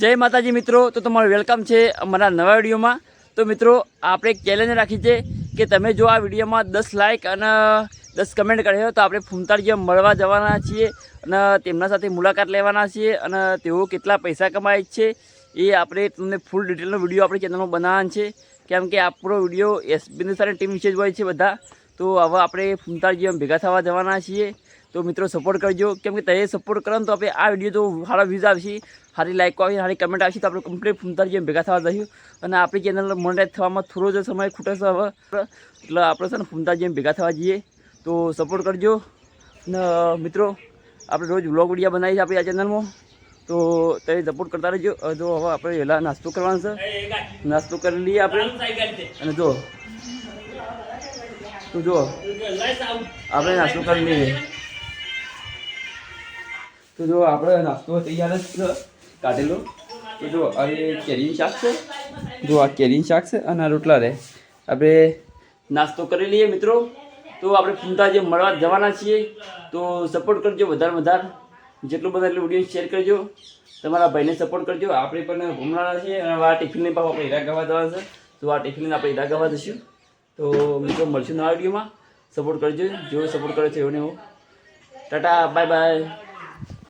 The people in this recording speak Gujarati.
જય માતાજી મિત્રો, તો તમારું વેલકમ છે અમારા નવા વિડીયોમાં. તો મિત્રો, આપણે એક ચેલેન્જ રાખી છે કે તમે જો આ વિડીયોમાં દસ લાઇક અને દસ કમેન્ટ કર્યો તો આપણે ફૂમતાળજી મળવા જવાના છીએ અને તેમના સાથે મુલાકાત લેવાના છીએ અને તેઓ કેટલા પૈસા કમાય છે એ આપણે તમને ફૂલ ડિટેલનો વીડિયો આપણી ચેનલમાં બનાવવાનો છે. કેમ કે આપણો વીડિયો એસબીની સાથે ટીમ વિશે જ હોય છે બધા. તો હવે આપણે ફૂમતાળજી ભેગા થવા જવાના છીએ. તો મિત્રો સપોર્ટ કરજો કેમ કે તમે સપોર્ટ કરો તો આપણે આ વીડિયો તો સારા વ્યૂઝ આવશે સારી લાઈકો આવશે સારી કમેન્ટ આવશે તો આપણે કમ્પ્લીટ ફૂમતાળજી ભેગા થવા જઈએ અને આપણી ચેનલ મોનેટાઈઝ થવામાં થોડો જ સમય ખૂટે છે હવે એટલે આપણે છે ને ફૂમતાળજી ભેગા થવા જઈએ તો સપોર્ટ કરજો અને મિત્રો આપણે રોજ વ્લોગ વિડીયા બનાવીએ આપણી આ ચેનલમાં તો તમે સપોર્ટ કરતા રહેજો જો હવે આપણે પહેલાં નાસ્તો કરવાનો છે નાસ્તો કરી લઈએ આપણે અને જો તો જો આપણે નાસ્તો કરી લઈએ તો જો આપણે નાસ્તો તૈયાર જ કાઢેલો. તો જો, આ કેરીનું શાક છે. જો, આ કેરીનું શાક છે અને આ રોટલા રહે. આપણે નાસ્તો કરી લઈએ મિત્રો. તો આપણે ફૂમતા જે મળવા જવાના છીએ, તો સપોર્ટ કરજો વધારે વધારે. જેટલું બધા એટલું વીડિયો શેર કરજો. તમારા ભાઈને સપોર્ટ કરજો. આપણે પણ ઘૂમવાના છીએ અને આ ટિફિનને પણ આપણે હીરા ગાવા જવાના છે. તો આ ટિફિનને આપણે હીરા ગાવા જઈશું. તો મિત્રો, મળશું નવા વિડીયોમાં. સપોર્ટ કરજો. જેવો સપોર્ટ કરે છે એવો ને એવો. Tata bye bye